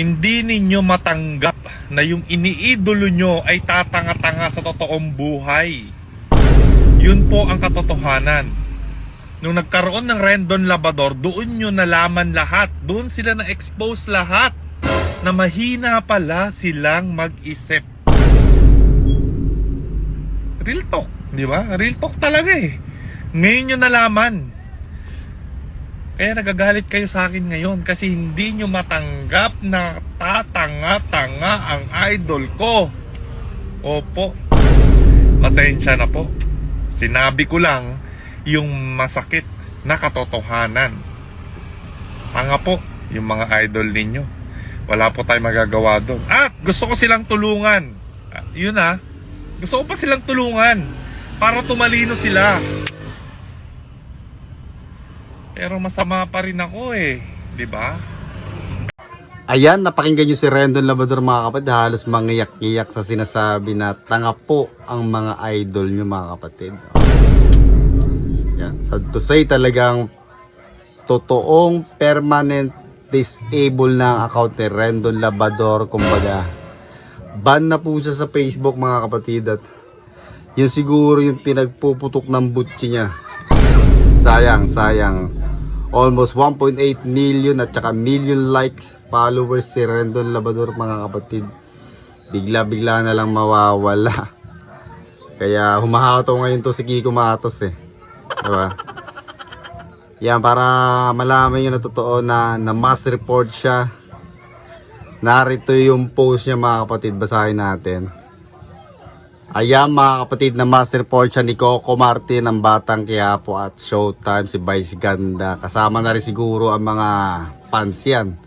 hindi ninyo matanggap na yung iniidolo nyo ay tatanga-tanga sa totoong buhay. Yun po ang katotohanan. Nung nagkaroon ng Rendon Labador, doon nyo nalaman lahat. Doon sila na-expose lahat na mahina pala silang mag-isip. Real talk, di ba? Real talk talaga eh. Ngayon nyo nalaman. Kaya nagagalit kayo sa akin ngayon kasi hindi nyo matanggap na tatanga-tanga ang idol ko. Opo. Pasensya na po. Sinabi ko lang yung masakit na katotohanan. Tanga po yung mga idol ninyo. Wala po tayong magagawa doon. At gusto ko silang tulungan. Ah, Yun ah. Gusto ko pa silang tulungan para tumalino sila. Pero masama pa rin ako eh, 'di ba? Ayan, napakinggan nyo si Rendon Labrador mga kapatid. Halos mangiyak-iyak sa sinasabi na tanga po ang mga idol nyo mga kapatid. Yan. So to say talagang totoong permanent disable na ang account ni Rendon Labrador. Kumbaga, ban na po siya sa Facebook mga kapatid. At yun siguro yung pinagpuputok ng butsi niya. Sayang, sayang. Almost 1.8 million at saka million likes followers si Rendon Labador mga kapatid. Bigla-bigla na lang mawawala. Kaya humahato ngayon to si Kiko Matos eh. Diba? Yan, para malaman nyo na totoo na, na mass report siya. Narito yung post niya mga kapatid. Basahin natin. Ayan mga kapatid na master siya ni Coco Martin ng Batang Quiapo at Showtime si Vice Ganda. Kasama na rin siguro ang mga fans yan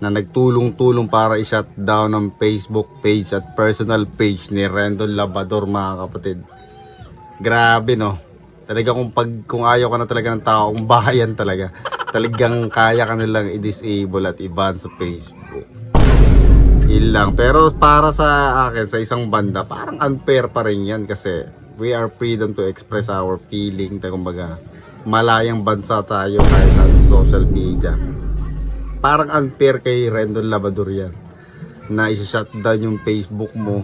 na nagtulong-tulong para i-shutdown ang Facebook page at personal page ni Rendon Labador mga kapatid. Grabe no. Talaga kung pag kung ayaw ka na talaga ng taong bayan talaga. Talagang kaya ka nilang i-disable at i-ban sa Facebook. Yun lang. Pero para sa akin, sa isang banda, parang unfair pa rin yan kasi we are freedom to express our feeling. Kumbaga, malayang bansa tayo kahit sa social media. Parang unfair kay Rendon Labador yan. Na isa-shutdown yung Facebook mo.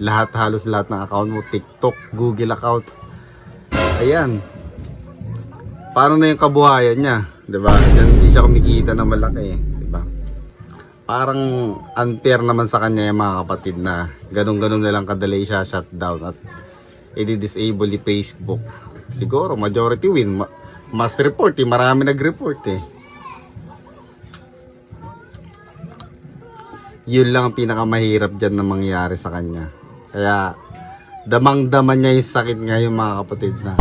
Lahat, halos lahat ng account mo. TikTok, Google account. Ayan. Paano na yung kabuhayan niya? 'Di ba? Diyan hindi siya kumikita na malaki, eh. Parang unfair naman sa kanya yung mga kapatid na ganun-ganun na lang kadali siya shutdown at i-disable ni Facebook. Siguro majority win. Ma- mas report eh. Marami nag-report eh. Yun lang ang pinakamahirap dyan na mangyari sa kanya. Kaya damang-daman niya yung sakit ngayon mga kapatid na.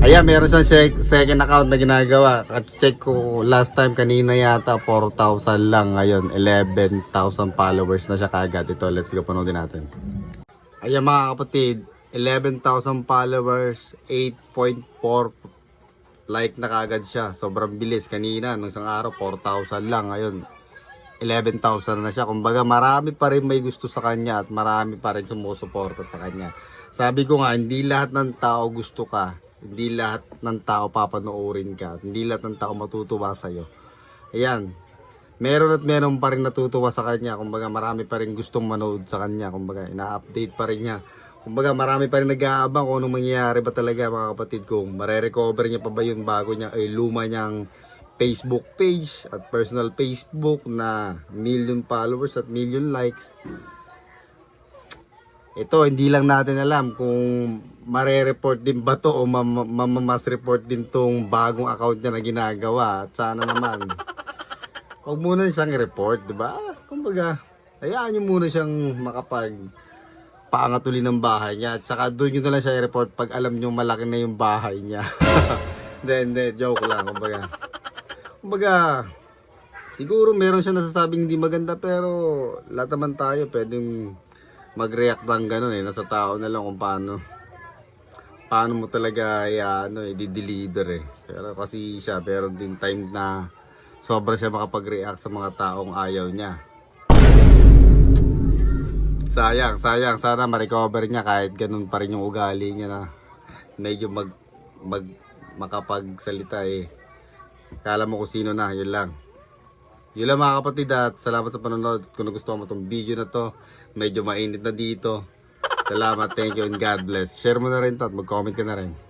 Ayan, meron siyang sec- second account na ginagawa. At check ko last time kanina yata 4,000 lang. Ngayon 11,000 followers na siya kagad. Ito, let's go panoodin natin. Ayan mga kapatid, 11,000 followers, 8.4 like na kagad siya. Sobrang bilis kanina. Nung isang araw, 4,000 lang. Ngayon, 11,000 na siya. Kumbaga, marami pa rin may gusto sa kanya at marami pa rin sumusuporta sa kanya. Sabi ko nga, hindi lahat ng tao gusto ka. Hindi lahat ng tao papanoorin ka. Hindi lahat ng tao matutuwa sa'yo. Ayan. Meron at meron pa rin natutuwa sa kanya. Kumbaga, marami pa rin gustong manood sa kanya. Kumbaga, ina-update pa rin niya. Kumbaga, marami pa rin nag-aabang kung anong mangyayari ba talaga mga kapatid kung mare-recover niya pa ba yung bago niya ay luma niyang Facebook page at personal Facebook na million followers at million likes. Ito, hindi lang natin alam kung mare-report din ba to o mam- mamamas report din tong bagong account niya na ginagawa. At sana naman, huwag muna siyang i-report, di ba? Kumbaga, hayaan niyo muna siyang makapag paangat uli ng bahay niya. At saka doon nyo na lang siya i-report pag alam nyo malaki na yung bahay niya. Hindi, hindi, joke lang. Kumbaga, kumbaga, siguro meron siya nasasabing hindi maganda pero lahat naman tayo pwedeng mag-react lang ganun eh. Nasa tao na lang kung paano paano mo talaga i ano, i-deliver eh. Pero kasi siya, pero din time na sobra siya makapag-react sa mga taong ayaw niya. Sayang, sayang. Sana ma-recover niya kahit ganun pa rin yung ugali niya na medyo mag, mag makapagsalita eh. Kala mo kung sino na, yun lang. Yun lang mga kapatid at salamat sa panonood. Kung nagustuhan mo tong video na to, medyo mainit na dito. Salamat, thank you, and God bless. Share mo na rin to at mag-comment ka na rin.